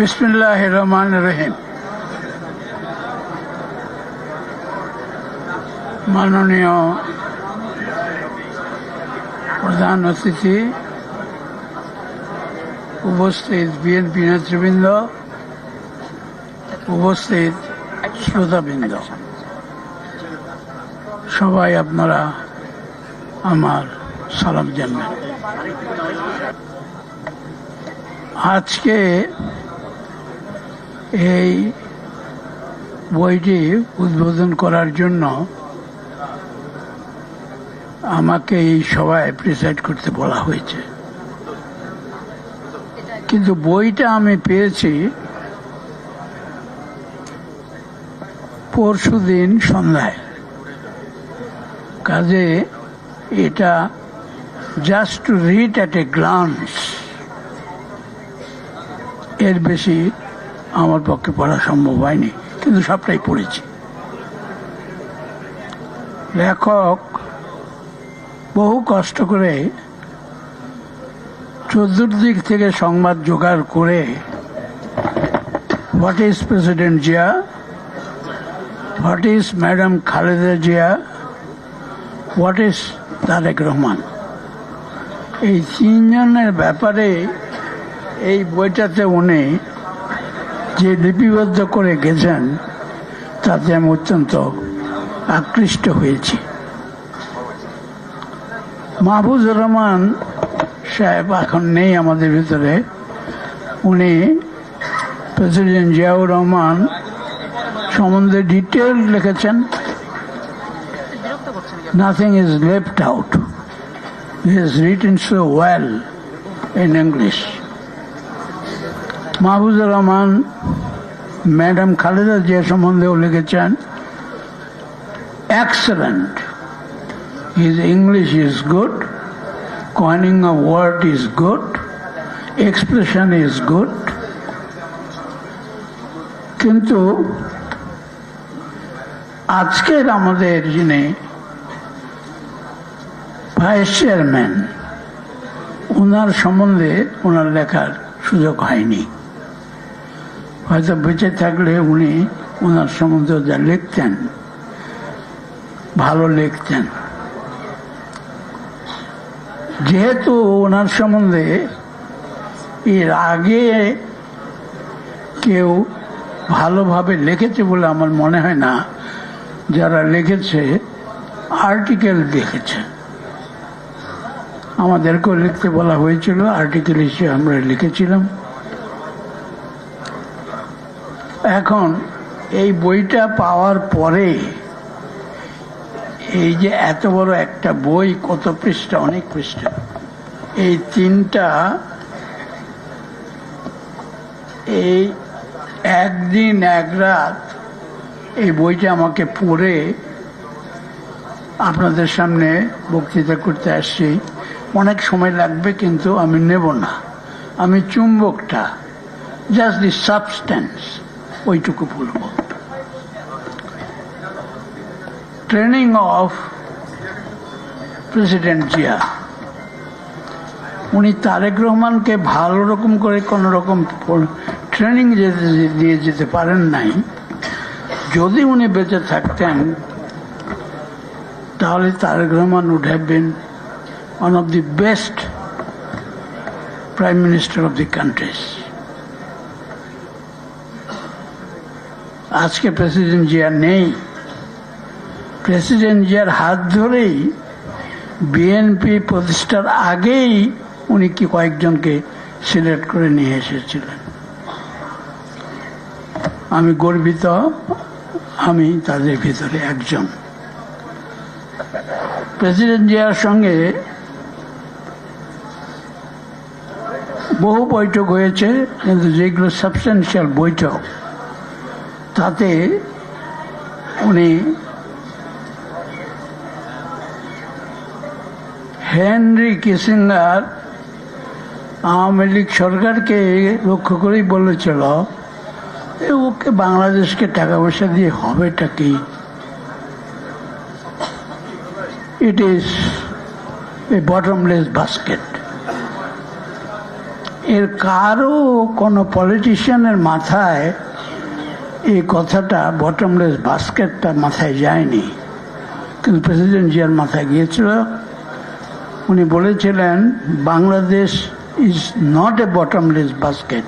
বিসমিল্লাহ রহমান রহিম। মাননীয় প্রধান অতিথি, উপস্থিত বিএনপি নেতৃবৃন্দ, উপস্থিত শ্রোতাবৃন্দ, সবাই আপনারা আমার সালাম জানবেন আজকে এই বইটি উদ্বোধন করার জন্য আমাকে এই সভায় প্রিসাইড করতে বলা হয়েছে। কিন্তু বইটা আমি পেয়েছি পরশু দিন সন্ধ্যায়। কাজে এটা just to read at a glance এর বেশি আমার পক্ষে পড়া সম্ভব হয়নি, কিন্তু সবটাই পড়েছি। লেখক বহু কষ্ট করে চতুর্দিক থেকে সংবাদ জোগাড় করে what is president Zia, what is madam Khaleda Zia, what is Tarique Rahman. এই তিনজনের ব্যাপারে এই বইটাতে উনি যে লিপিবদ্ধ করে গেছেন, তাতে আমি অত্যন্ত আকৃষ্ট হয়েছি। মাহফুজুর রহমান সাহেব এখন নেই আমাদের ভিতরে। উনি প্রেসিডেন্ট জিয়াউর রহমান সম্বন্ধে ডিটেল লিখেছেন। Nothing is left out he is written so well in English Mahbubur Rahman, madam Khaleda Zia সম্বন্ধেও লিখেছেন excellent his English is good coining of word is good expression is good কিন্তু আজকের আমাদের যিনি vice chairman ওনার সম্বন্ধে ওনার লেখার সুযোগ হয়নি। হয়তো বেঁচে থাকলে উনি ওনার সম্বন্ধে যা লিখতেন, ভালো লিখতেন। যেহেতু ওনার সম্বন্ধে এর আগে কেউ ভালোভাবে লিখেছে বলে আমার মনে হয় না, যারা লিখেছে, আর্টিকেল লিখেছে। আমাদেরকেও লিখতে বলা হয়েছিল, আর্টিকেল হিসেবে আমরা লিখেছিলাম। এখন এই বইটা পাওয়ার পরে এই যে এত বড় একটা বই, কত পৃষ্ঠা, অনেক পৃষ্ঠা। এই তিনটা এই একদিন, এক রাত এই বইটা আমাকে পড়ে আপনাদের সামনে বক্তৃতা করতে আসছি। অনেক সময় লাগবে, কিন্তু আমি নেব না। আমি চুম্বকটা জাস্ট দি সাবস্ট্যান্স ওইটুকু বলব। ট্রেনিং অফ প্রেসিডেন্ট জিয়া উনি তারেক রহমানকে ভালো রকম করে কোন রকম ট্রেনিং দিয়ে যেতে পারেন নাই। যদি উনি বেঁচে থাকতেন, তাহলে Tarique Rahman would have been one of the best prime minister of the countries. আজকে প্রেসিডেন্ট জিয়া নেই। প্রেসিডেন্ট জিয়ার হাত ধরেই বিএনপি প্রতিষ্ঠার আগেই উনি কি কয়েকজনকে সিলেক্ট করে নিয়ে এসেছিলেন। আমি গর্বিত, আমি তাদের ভিতরে একজন। প্রেসিডেন্ট জিয়ার সঙ্গে বহু বৈঠক হয়েছে, কিন্তু যেগুলো সাবস্টেন্সিয়াল বৈঠক তাতে উনি হেনরি কিসিঙ্গার আওয়ামী লীগ সরকারকে লক্ষ্য করেই বলেছিল ওকে বাংলাদেশকে টাকা পয়সা দিয়ে হবেটা কি? It is a bottomless basket এর কারও কোনো পলিটিশিয়ানের মাথায় এই কথাটা বটমলেস বাস্কেটটা মাথায় যায়নি। কিন্তু প্রেসিডেন্ট জিয়ার মাথায় গিয়েছিল। উনি বলেছিলেন, Bangladesh is not a bottomless basket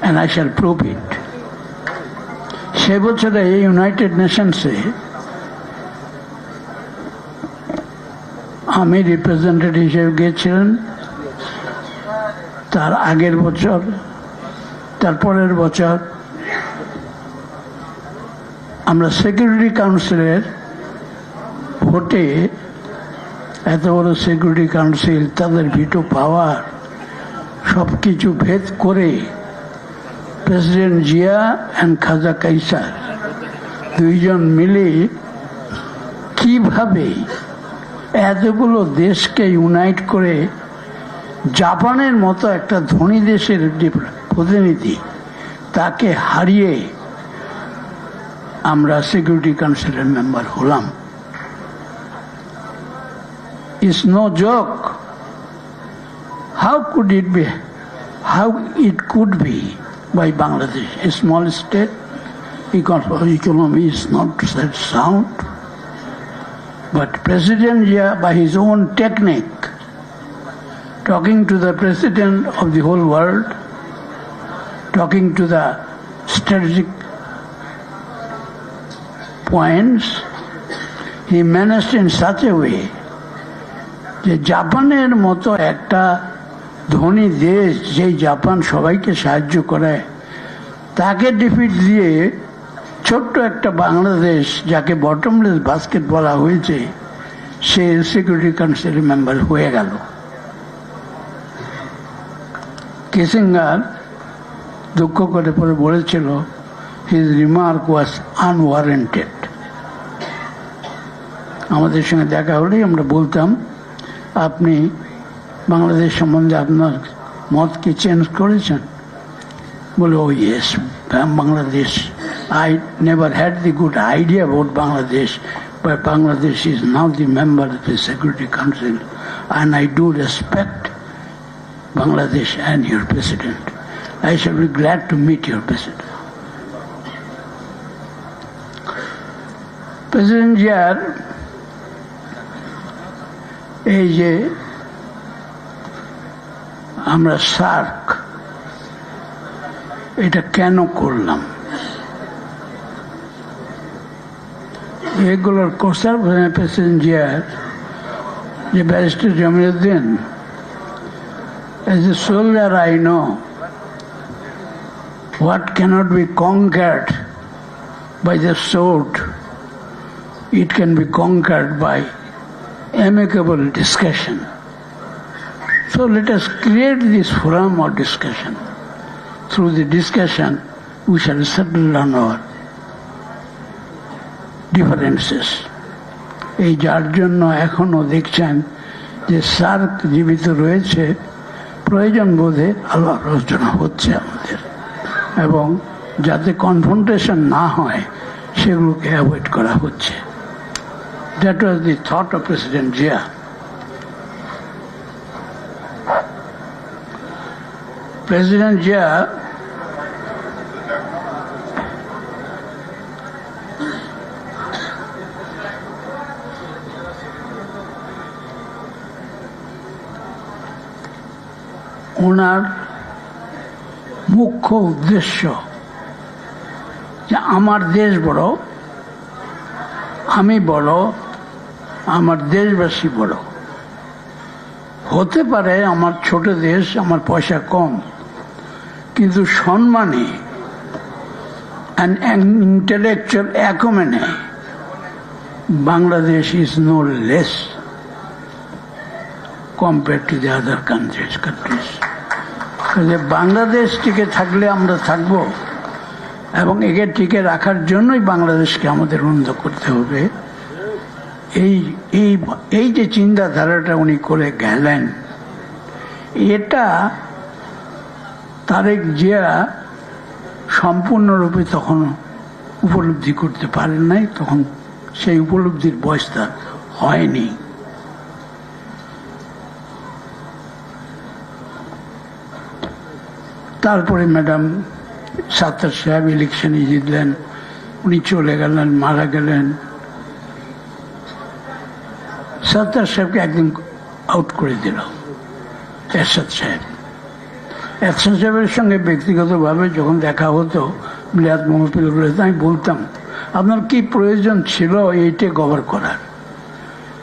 and I shall prove it সে বছরে এই ইউনাইটেড নেশনসে আমি রিপ্রেজেন্টেটিভ হিসেবে গিয়েছিলেন। তার আগের বছর তার পরের বছর আমরা সিকিউরিটি কাউন্সিলের ভোটে এত বড় সিকিউরিটি কাউন্সিল তাদের ভিটো পাওয়ার সব কিছু ভেদ করে প্রেসিডেন্ট জিয়া অ্যান্ড খাজা কাইসার দুইজন মিলে কীভাবে এতগুলো দেশকে ইউনাইট করে জাপানের মতো একটা ধনী দেশের প্রতিনিধি তাকে হারিয়ে আমরা সিকিউরিটি কাউন্সিলের মেম্বার হলাম is no joke how could it be how it could be by Bangladesh, a small state, economy is not that sound. But President Jia, by his own technique, talking to the president of the whole world, talking to the strategic points, he managed in such a way যে জাপানের মতো একটা ধনী দেশ যেই Japan সবাইকে সাহায্য করে তাকে ডিফিট দিয়ে ছোট্ট একটা বাংলাদেশ যাকে বটমলেস বাস্কেট বলা হয়েছে সে সিকিউরিটি কাউন্সিলের মেম্বার হয়ে গেল। কিসিঙ্গার দুঃখ করে পরে বলেছিল হিজ রিমার্ক ওয়াজ আনওয়ারেন্টেড আমাদের সঙ্গে দেখা হলেই আমরা বলতাম, আপনি বাংলাদেশ সম্বন্ধে আপনার মত কি চেঞ্জ করেছেন? বলে ও yes Bangladesh I never had the good idea about Bangladesh but Bangladesh is now the member of the security council and I do respect Bangladesh and your president I shall be glad to meet your president president জিয়ার এই যে আমরা SAARC এটা কেন করলাম এগুলোর কোসার president জিয়ার যে barrister Jamiuddin as a soldier I know what can't be conquered by the sword it can be conquered by amicable discussion. So let us create this forum of discussion. Through the discussion, we shall settle down our differences. এই যার জন্য এখনও দেখছেন যে SAARC জীবিত রয়েছে প্রয়োজন বোধে আল্লাহ আলোচনা হচ্ছে আমাদের এবং যাতে কনফ্রন্টেশন না হয়, সেগুলোকে অ্যাভয়েড করা হচ্ছে। That was the thought of president Zia president Zia ওনার মুখ্য উদ্দেশ্য যে আমার দেশ বড়, আমি বড়, আমার দেশবাসী বড়। হতে পারে আমার ছোট দেশ আমার পয়সা কম, কিন্তু সম্মানে intellectual অ্যাকোমেনে Bangladesh is no less compare to the other countries countries Bangladesh টিকে থাকলে আমরা থাকব এবং একে টিকে রাখার জন্যই বাংলাদেশকে আমাদের উন্নত করতে হবে। এই এই এই যে চিন্তাধারাটা উনি করে গেলেন, এটা তারেক জিয়া সম্পূর্ণরূপে তখন উপলব্ধি করতে পারেন নাই, তখন সেই উপলব্ধির বয়স তার হয়নি। তারপরে ম্যাডাম সাত্তার সাহেব ইলেকশনে জিতলেন উনি চলে গেলেন, মারা গেলেন। সাত্তার সাহেবকে একদিন আউট করে দিল, এরশাদ সাহেব। এরশাদ সাহেবের সঙ্গে ব্যক্তিগতভাবে যখন দেখা হতো বিলাত মহফিল আমি বলতাম, আপনার কি প্রয়োজন ছিল এইটা কভার করার?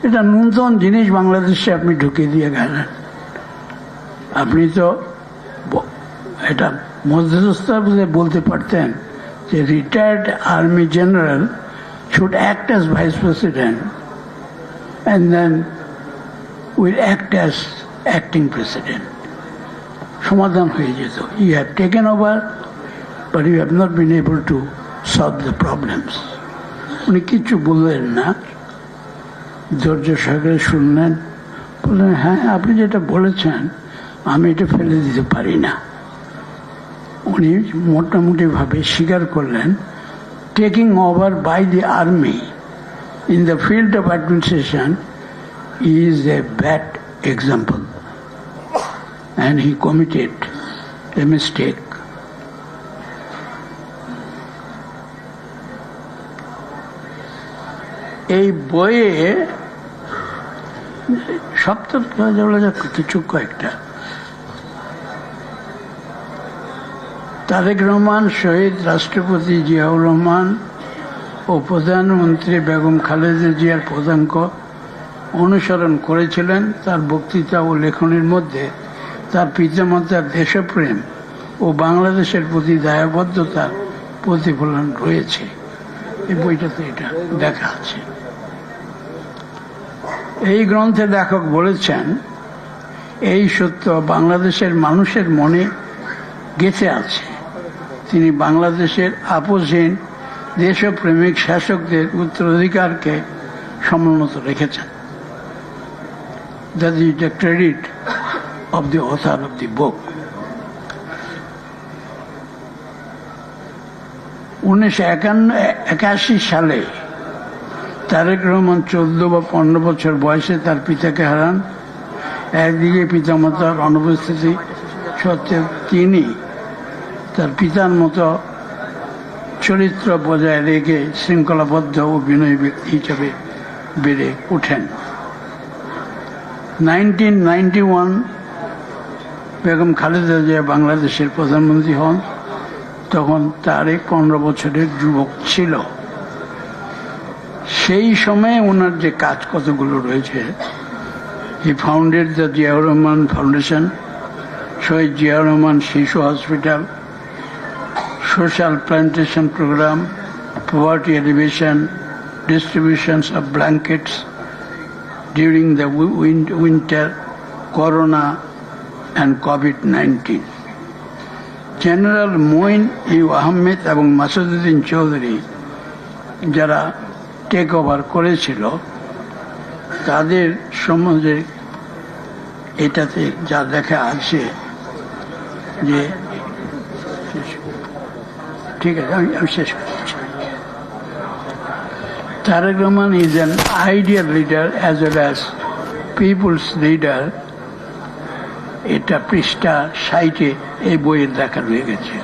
এটা নূতন জিনিস বাংলাদেশে আপনি ঢুকিয়ে দিয়ে গেলেন। আপনি তো এটা মধ্যস্থ বলতে পারতেন যে retired army general should act as vice president and then will act as acting president সমাধান হয়ে যেত। You have taken over but you have not been able to solve the problems উনি কিচ্ছু বললেন না। ধৈর্য সহকারে শুনলেন, বললেন হ্যাঁ আপনি যেটা বলেছেন, আমি এটা ফেলে দিতে পারি না। উনি মোটামুটিভাবে স্বীকার করলেন taking over by the army in the field of administration is a bad example And he committed a mistake. এই বইয়ে সপ্তম কিছু কয়েকটা তারেক রহমান, শহীদ রাষ্ট্রপতি জিয়াউর রহমান ও প্রধানমন্ত্রী বেগম খালেদা জিয়ার প্রধানক অনুসরণ করেছিলেন। তার বক্তৃতা ও লেখনের মধ্যে তার পিতামাতার দেশপ্রেম ও বাংলাদেশের প্রতি দায়বদ্ধতার প্রতিফলন রয়েছে। এই বইটাতে এটা দেখা আছে। এই গ্রন্থে লেখক বলেছেন, এই সত্য বাংলাদেশের মানুষের মনে গেঁথে আছে। তিনি বাংলাদেশের আপোষহীন দেশপ্রেমিক শাসকদের উত্তরাধিকারকে সমুন্নত রেখেছেন that is the credit of the author of the book. উনিশশো একান্ন, একাশি সালে তারেক রহমান চোদ্দ বা পনেরো বছর বয়সে তার পিতাকে হারান একদিকে পিতামাতার অনুপস্থিতি সত্ত্বেও তিনি তার পিতার মতো চরিত্র বজায় রেখে শৃঙ্খলাবদ্ধ ও বিনয়ী ব্যক্তি হিসেবে বেড়ে ওঠেন। Nineteen ninety one Begum Khaleda Zia বাংলাদেশের প্রধানমন্ত্রী হন, তখন তার এক পনেরো বছরের যুবক ছিল। সেই সময়ে ওনার যে কাজ কতগুলো রয়েছে, he founded the Ziaur Rahman foundation, Shaheed Ziaur Rahman Shishu hospital social plantation program poverty elevation, distributions of blankets during the winter, corona, and COVID-19. General Moeen U Ahmed এবং মাসুদুদ্দিন চৌধুরী যারা টেক ওভার করেছিল তাদের সম্বন্ধে এটাতে যা দেখা আছে যে ঠিক আছে, আমি আমি শেষ করছি Tariq Rahman is an ideal leader as well as people's leader. এটা পৃষ্ঠা সাইটে এই বইয়ের দেখা রয়ে গেছে।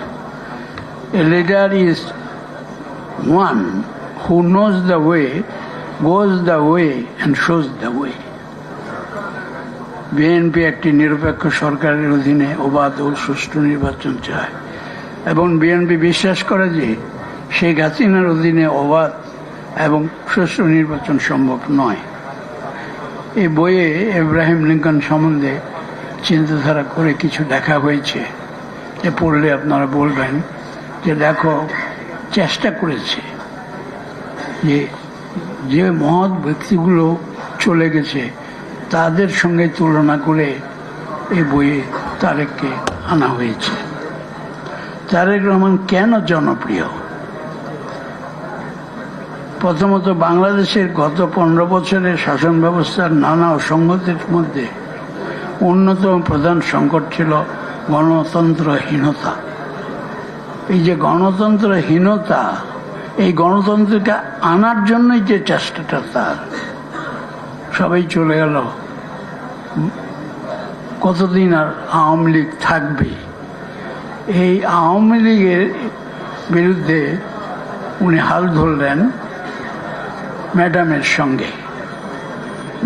A leader is one who knows the way goes the way and shows the way BNP একটি নিরপেক্ষ সরকারের অধীনে অবাধ ও সুষ্ঠু নির্বাচন চায়। এবং বিএনপি বিশ্বাস করে যে শেখ হাসিনার অধীনে অবাধ এবং সুষ্ঠু নির্বাচন সম্ভব নয়। এই বইয়ে ইব্রাহিম লিঙ্কন সম্বন্ধে চিন্তাধারা করে কিছু দেখা হয়েছে। যে পড়লে আপনারা বলবেন যে দেখো, চেষ্টা করেছে যে যে মহৎ ব্যক্তিগুলো চলে গেছে, তাদের সঙ্গে তুলনা করে এই বইয়ে তারেককে আনা হয়েছে। তারেক রহমান কেন জনপ্রিয়? প্রথমত বাংলাদেশের গত পনেরো বছরের শাসন ব্যবস্থার নানা অসঙ্গতির মধ্যে অন্যতম প্রধান সংকট ছিল গণতন্ত্রহীনতা। এই যে গণতন্ত্রহীনতা, এই গণতন্ত্রকে আনার জন্যই যে চেষ্টাটা তার, সবাই চলে গেল। কতদিন আর আওয়ামী লীগ থাকবে এই আওয়ামী লীগের বিরুদ্ধে উনি হাল ধরলেন ম্যাডামের সঙ্গে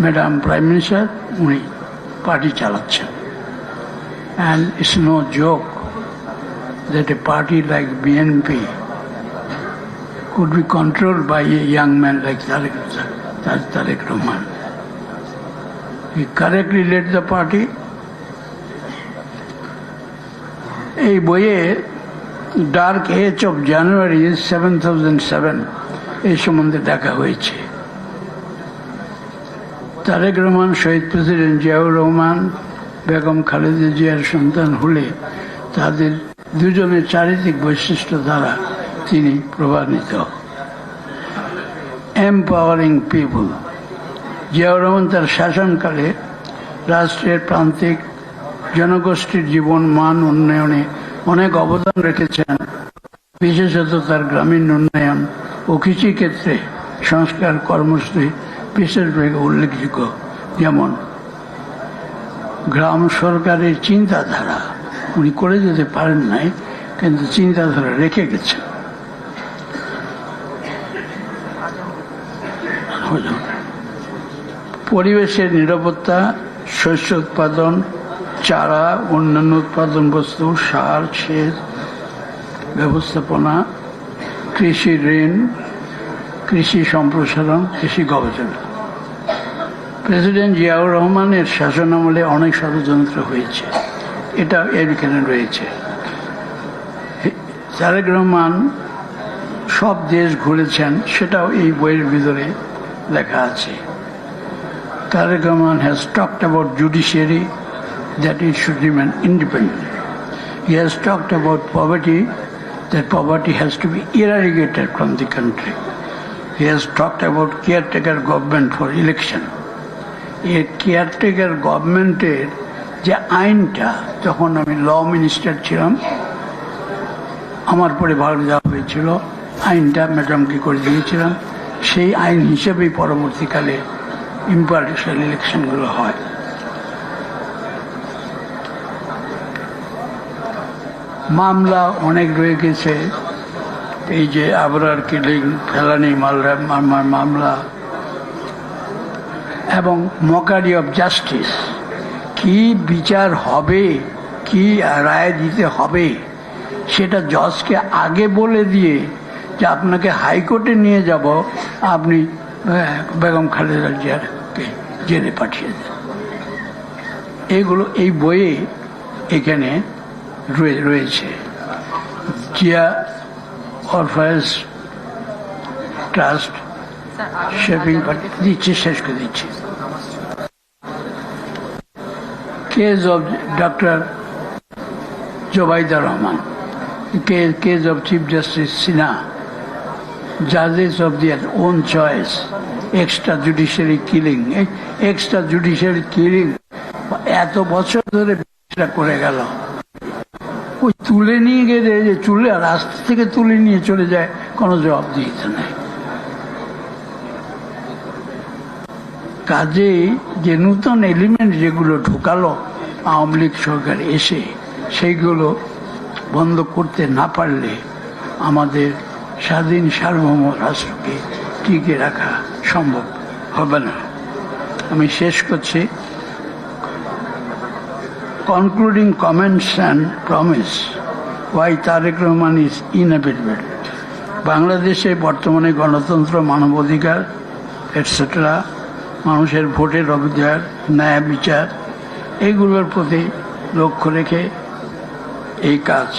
ম্যাডাম প্রাইম মিনিস্টার উনি পার্টি চালাচ্ছেন and it's no joke that a party like BNP could be controlled by a young man like Tariq, Tar- Tariq Rahman. He correctly led the party. এই বইয়ে dark age of January seven thousand seven এই সম্বন্ধে দেখা হয়েছে। তারেক রহমান, শহীদ president Ziaur Rahman, Begum Khaleda জিয়ার সন্তান হলে তাদের দুজনের চারিত্রিক বৈশিষ্ট্য দ্বারা তিনি প্রভাবিত। এম্পাওয়ারিং পিপুল জিয়াউর রহমান তার শাসনকালে রাষ্ট্রের প্রান্তিক জনগোষ্ঠীর জীবন, মান, উন্নয়নে অনেক অবদান রেখেছেন। বিশেষত তার গ্রামীণ উন্নয়ন ও কৃষিক্ষেত্রে সংস্কার কর্মসূচি বিশেষভাবে উল্লেখযোগ্য। যেমন, গ্রাম সরকারের চিন্তাধারা, উনি করে যেতে পারেন নাই, কিন্তু চিন্তাধারা রেখে গেছেন। পরিবেশের নিরাপত্তা, শস্য উৎপাদন চারা, অন্যান্য উৎপাদন বস্তু, সার, সেচ, ব্যবস্থাপনা, কৃষি ঋণ, কৃষি সম্প্রসারণ, কৃষি গবেষণা। প্রেসিডেন্ট জিয়াউর রহমানের শাসনামলে অনেক ষড়যন্ত্র হয়েছে। এটা এর এখানে রয়েছে। তারেক রহমান সব দেশ ঘুরেছেন, সেটাও এই বইয়ের ভিতরে লেখা আছে। Tarique Rahman has talked about judiciary that it should remain independent he has talked about poverty that poverty has to be eradicated from the country. He has talked about caretaker government for election. এই caretaker গভর্নমেন্টের যে আইনটা যখন আমি ল minister ছিলাম, আমার পরে ভাগ দেওয়া হয়েছিল আইনটা ম্যাডামকে করে দিয়েছিলাম সেই আইন হিসেবেই পরবর্তীকালে ইম্পার্টিশাল ইলেকশনগুলো হয় মামলা অনেক রয়ে গেছে। এই যে আবরার কিলিং ফেলানি মালরা মামলা এবং মকারি অফ জাস্টিস। কি বিচার হবে? কি রায় দিতে হবে? সেটা জজকে আগে বলে দিয়ে যে আপনাকে হাইকোর্টে নিয়ে যাব, আপনি বেগম খালেদা জিয়ারকে জেলে পাঠিয়ে দেন। এগুলো, এই বইয়ে এখানে রয়েছে। জিয়া অরফায়েজ ট্রাস্ট পার্টি দিচ্ছি শেষ করে দিচ্ছি। Case of doctor Zubaida Rahman case of chief justice Sinha judges of their own choice, extrajudiciary killing, extra judiciary killing, এত বছর ধরে করে গেল। ওই তুলে নিয়ে গেলে যে চুলে রাস্তা থেকে তুলে নিয়ে চলে যায়, কোনো জবাব দিতে নাই। কাজেই যে নূতন এলিমেন্ট যেগুলো ঢুকালো, আওয়ামী লীগ সরকার এসে সেইগুলো বন্ধ করতে না পারলে আমাদের স্বাধীন সার্বভৌম রাষ্ট্রকে টিকে রাখা সম্ভব হবে না। আমি শেষ করছি। Concluding comments and promise why Tarique Rahman is inevitable বাংলাদেশে বর্তমানে গণতন্ত্র, মানবাধিকার এটসেট্রা মানুষের ভোটের অধিকার ন্যায় বিচার, এগুলোর প্রতি লক্ষ্য রেখে এই কাজ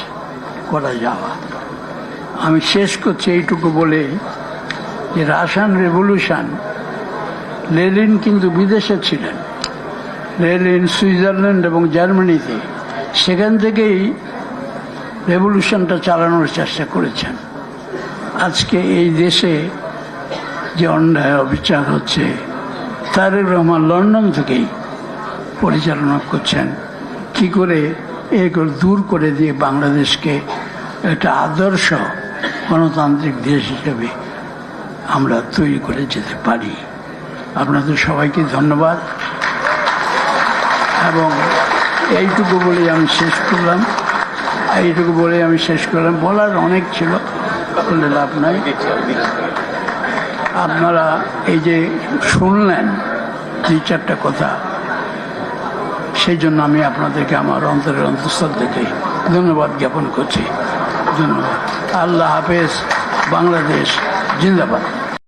করা যাওয়া। আমি শেষ করছি এইটুকু বলে যে রাশিয়ান রেভলিউশন লেলিন কিন্তু বিদেশে ছিলেন। লেলিন সুইজারল্যান্ড এবং জার্মানিতে, সেখান থেকেই রেভলিউশনটা চালানোর চেষ্টা করেছেন। আজকে এই দেশে যে অন্যায় অবিচার হচ্ছে, তারেক রহমান লন্ডন থেকেই পরিচালনা করছেন। কি করে এগুলো দূর করে দিয়ে বাংলাদেশকে একটা আদর্শ গণতান্ত্রিক দেশ হিসেবে আমরা তৈরি করে যেতে পারি। আপনাদের সবাইকে ধন্যবাদ। এবং এইটুকু বলে আমি শেষ করলাম। এইটুকু বলে আমি শেষ করলাম। বলার অনেক ছিল বলে লাভ নাই। আপনারা এই যে শুনলেন দুই চারটা কথা, সেই জন্য আমি আপনাদেরকে আমার অন্তরের অন্তঃস্থল থেকে ধন্যবাদ জ্ঞাপন করছি। ধন্যবাদ। আল্লাহ হাফেজ, বাংলাদেশ, জিন্দাবাদ।